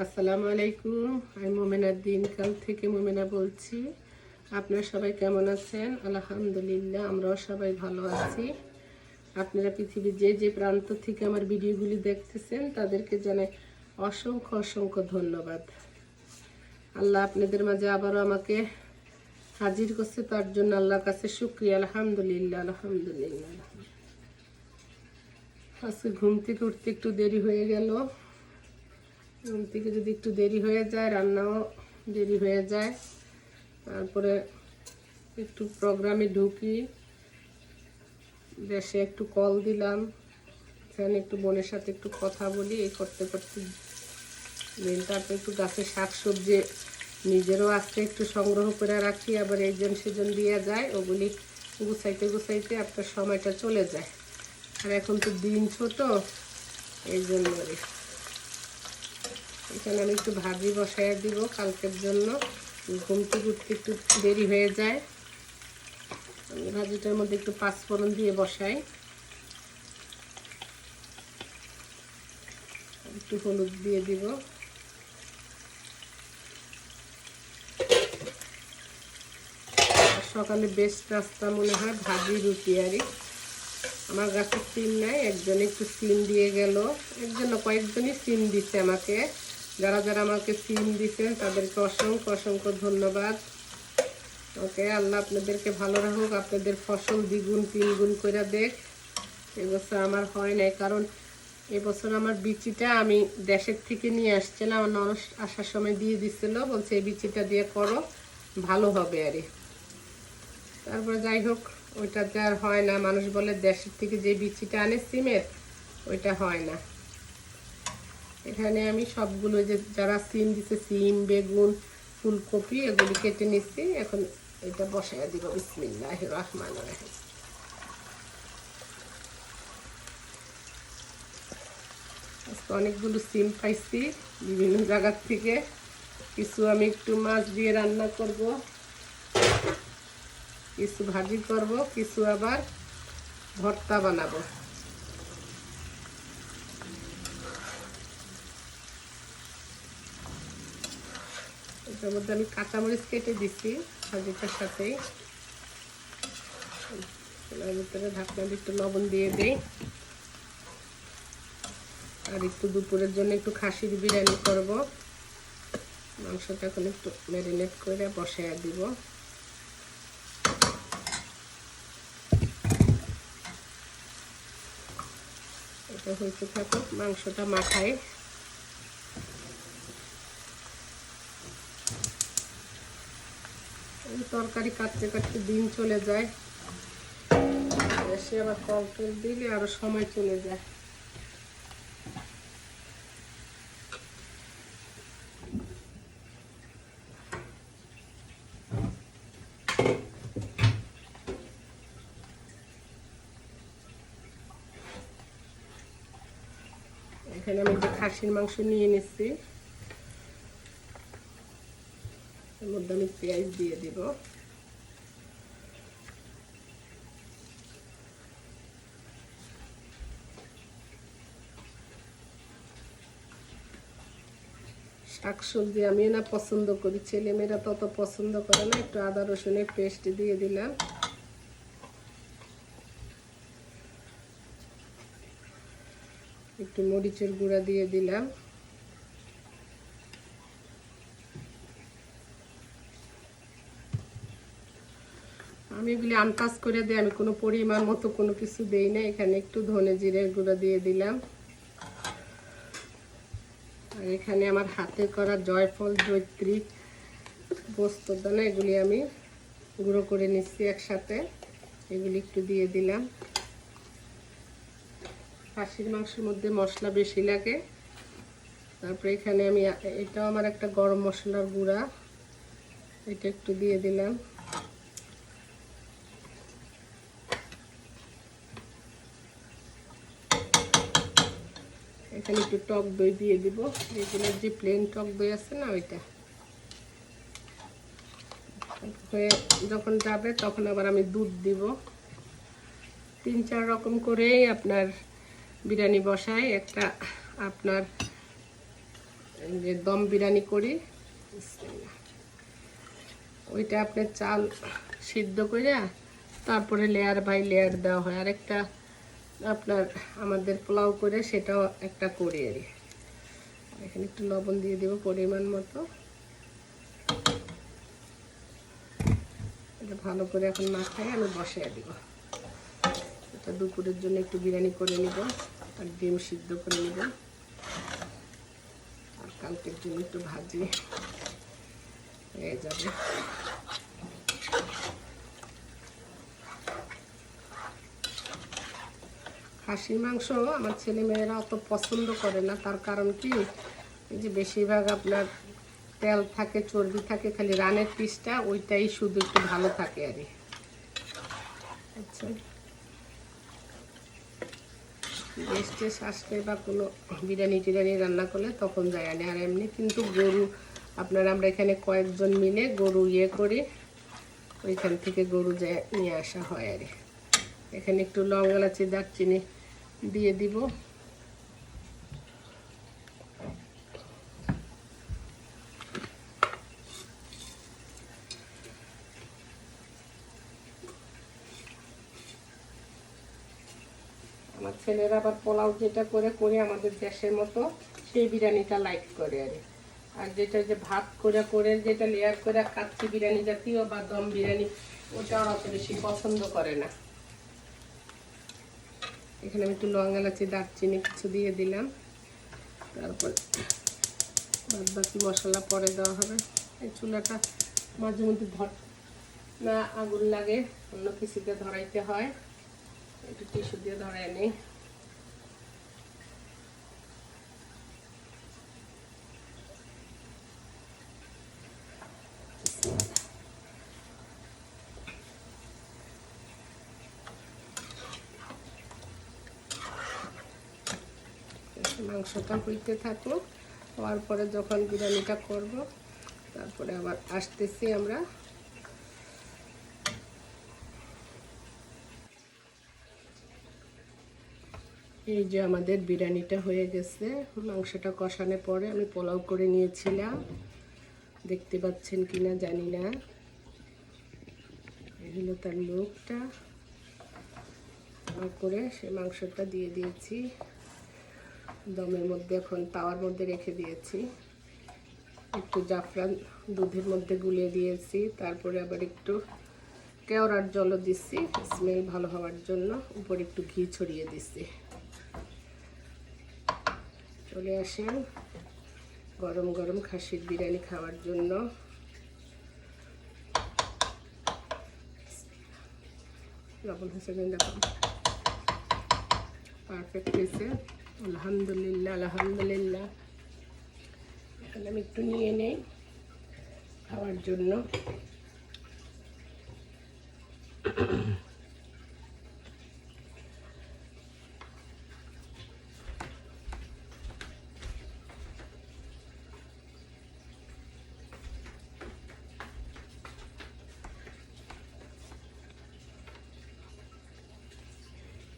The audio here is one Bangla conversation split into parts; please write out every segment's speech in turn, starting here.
আসসালামু আলাইকুম। আমি মোমেনার দিনকাল থেকে মোমেনা বলছি। আপনারা সবাই কেমন আছেন? আলহামদুলিল্লাহ, আমরাও সবাই ভালো আছি। আপনারা পৃথিবীর যে যে প্রান্ত থেকে আমার ভিডিওগুলি দেখতেছেন, তাদেরকে জানাই অসংখ্য অসংখ্য ধন্যবাদ। আল্লাহ আপনাদের মাঝে আবারও আমাকে হাজির করছে, তার জন্য আল্লাহর কাছে শুক্রিয়া। আলহামদুলিল্লাহ আলহামদুলিল্লাহ। আজকে ঘুম থেকে উঠতে একটু দেরি হয়ে গেল। ঘুম থেকে যদি একটু দেরি হয়ে যায়, রান্নাও দেরি হয়ে যায়, তারপরে একটু প্রোগ্রামে ঢুকি, দেশে একটু কল দিলাম সেখানে একটু বোনের সাথে একটু কথা বলি, এই করতে করতে দিন তারপর একটু গাছের শাক সবজি নিজেরও আসতে একটু সংগ্রহ করে রাখি, আবার এইজন সেজন দিয়ে যায়, ওগুলি গুছাইতে গুছাইতে আপনার সময়টা চলে যায় আর এখন তো দিন ছোট, এই জন্য। এখানে আমি একটু ভাজি বসাইয়া দিব, কালকের জন্য। ঘুম থেকে উঠতে একটু দেরি হয়ে যায়। আমি ভাজিটার মধ্যে একটু পাঁচফোড়ন দিয়ে বসাই। একটু হলুদ দিয়ে দিব। সকালে বেস্ট রাস্তা মনে হয়, ভাজি, রুটি আরই আমার গাছে সিম নাই, একজন একটু সিম দিয়ে গেল। একজন কয়েকজনই সিম দিছে আমাকে। যারা যারা আমাকে সিম দিছেন, তাদেরকে অসংখ্য অসংখ্য ধন্যবাদ। ওকে, আল্লাহ আপনাদেরকে ভালো রাখুক, আপনাদের ফসল দ্বিগুণ, তিনগুণ করে দেখ। এবছর আমার হয় নাই, কারণ এবছর আমার বিচিটা আমি দেশের থেকে নিয়ে আসছিলাম, আমার নরস আসার সময় দিয়ে দিছিল, বলছে এই বিচিটা দিয়ে করো, ভালো হবে আরে। তারপরে যাই হোক, ওইটাতে আর হয় না। মানুষ বলে দেশের থেকে যে বিচিটা আনে, সিমের, ওইটা হয় না। এখানে আমি সবগুলো যে যারা সিম দিছে, সিম, বেগুন, ফুলকপি, এগুলি কেটে নিচ্ছি। এখন এটা বসাইয়া দিব। বিসমিল্লাহ রহমান রাহিম। আজকে অনেকগুলো সিম পাইছি বিভিন্ন জায়গার থেকে। কিছু আমি একটু মাছ দিয়ে রান্না করব, কিছু ভাজি করব, কিছু আবার ভর্তা বানাবো। এটার মধ্যে আমি কাঁচামরিচ কেটে দিচ্ছি ভাজিটার সাথেই ভিতরে ঢাকনা একটু লবণ দিয়ে দিই। আর একটু দুপুরের জন্য একটু খাসির বিরিয়ানি করব। মাংসটা এখন একটু ম্যারিনেট করে বসাইয়া দিব। এটা হয়েছে থাকুক, মাংসটা মাখায়। তরকারি কাটতে কাটতে দিন চলে যায়। এসে আবার কল টল দিলে আরও সময় চলে যায়। এখানে আমি যে খাসির মাংস নিয়ে নিচ্ছি এর মধ্যে আমি পেঁয়াজ দিয়ে দিব। শাকসবজি আমি না পছন্দ করি। ছেলেমেয়েরা তত পছন্দ করে না, একটু আদা রসুনের পেস্ট দিয়ে দিলাম। একটু মরিচের গুঁড়া দিয়ে দিলাম। আমি এগুলি আনটাচ করে দিই, আমি কোনো পরিমাণ মতো কোনো কিছু দেই না। এখানে একটু ধনে জিরের গুঁড়ো দিয়ে দিলাম। আর এখানে আমার হাতে করা জয়ফল জৈত্রী পোস্তদানা এগুলি আমি গুঁড়ো করে নিচ্ছি একসাথে। এগুলি একটু দিয়ে দিলাম। খাসির মাংসের মধ্যে মশলা বেশি লাগে। তারপরে এখানে আমি এটাও আমার একটা গরম মশলার গুঁড়া। এটা একটু দিয়ে দিলাম। এখানে একটু টক দই দিয়ে দিব। রেগুলার যে প্লেন টক দই আছে না ওইটা। হয়ে যখন যাবে তখন আবার আমি দুধ দিব। তিন চার রকম করেই আপনার বিরিয়ানি বসাই। একটা আপনার যে দম বিরিয়ানি করি। ওইটা আপনার চাল সিদ্ধ করে তারপরে লেয়ার বাই লেয়ার দেওয়া হয়। আরেকটা আপনার আমাদের পোলাও করে সেটাও একটা করি আর এখানে একটু লবণ দিয়ে দেবো পরিমাণ মতো। এটা ভালো করে এখন মাখায় আমি বসাই দিব। এটা দুপুরের জন্য একটু বিরিয়ানি করে নিব, আর ডিম সিদ্ধ করে নিব। আর কালকের জন্য একটু ভাজি হয়ে যাবে। খাসির মাংস আমার ছেলে মেয়েরা অত পছন্দ করে না। তার কারণ কি? যে বেশিরভাগ আপনার তেল থাকে চর্বি থাকে খালি রানের পিসটা ওইটাই শুধু একটু ভালো থাকে আর কি। আচ্ছা। গেস্টে আসলে বা কোনো বিরিয়ানি টিরিয়ানি রান্না করলে তখন যায় আনি। আর এমনি কিন্তু গরু আপনার আমরা এখানে কয়েকজন মিলে গরু ইয়ে করে ওইখান থেকে গরু যায় নিয়ে আসা হয় আর কি। এখানে একটু লং এলাচি দারচিনি দিয়ে দিব। আমার ছেলেরা আবার পোলাও যেটা করে করে আমাদের দেশের মতো, সেই বিরিয়ানিটা লাইক করে আর আর যেটা যে ভাত করে করে, যেটা লেয়ার করে কাচ্চি বিরিয়ানি জাতীয় বা দম বিরিয়ানি, ওটা অত বেশি পছন্দ করে না। এখানে আমি একটু লং এলাচি দারচিনি কিছু দিয়ে দিলাম। তারপর বাদ বাকি মশলা পরে দেওয়া হবে। এই চুলাটা মাঝে মধ্যে ধর না, আগুন লাগে, অন্য কিছুতে ধরাইতে হয়। একটু টিস্যু দিয়ে ধরাই নেই মাংসটা হইতে থাকুক হওয়ার পরে যখন বিরিয়ানিটা করব, তারপরে আবার আসতেছি আমরা। এই যে আমাদের বিরিয়ানিটা হয়ে গেছে। মাংসটা কষানোর পরে আমি পোলাও করে নিয়েছিলাম। দেখতে পাচ্ছেন কিনা জানি না। এগুলো তার লোকটা তারপরে সে মাংসটা দিয়ে দিয়েছি। দমের মধ্যে এখন তাওয়ার মধ্যে রেখে দিয়েছি। একটু জাফরান দুধের মধ্যে গুলিয়ে দিয়েছি, তারপরে আবার একটু কেওড়ার জলও দিচ্ছি, স্মেল ভালো হওয়ার জন্য উপরে একটু ঘি ছড়িয়ে দিচ্ছি। চলে আসেন গরম গরম খাসির বিরিয়ানি খাওয়ার জন্য। লবণ হয়েছে পারফেক্ট হয়েছে। আলহামদুলিল্লাহ আলহামদুলিল্লাহ। এখানে আমি একটু নিয়ে নেই খাওয়ার জন্য।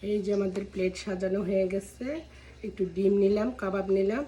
এই যে আমাদের প্লেট সাজানো হয়ে গেছে। একটু ডিম নিলাম কাবাব নিলাম।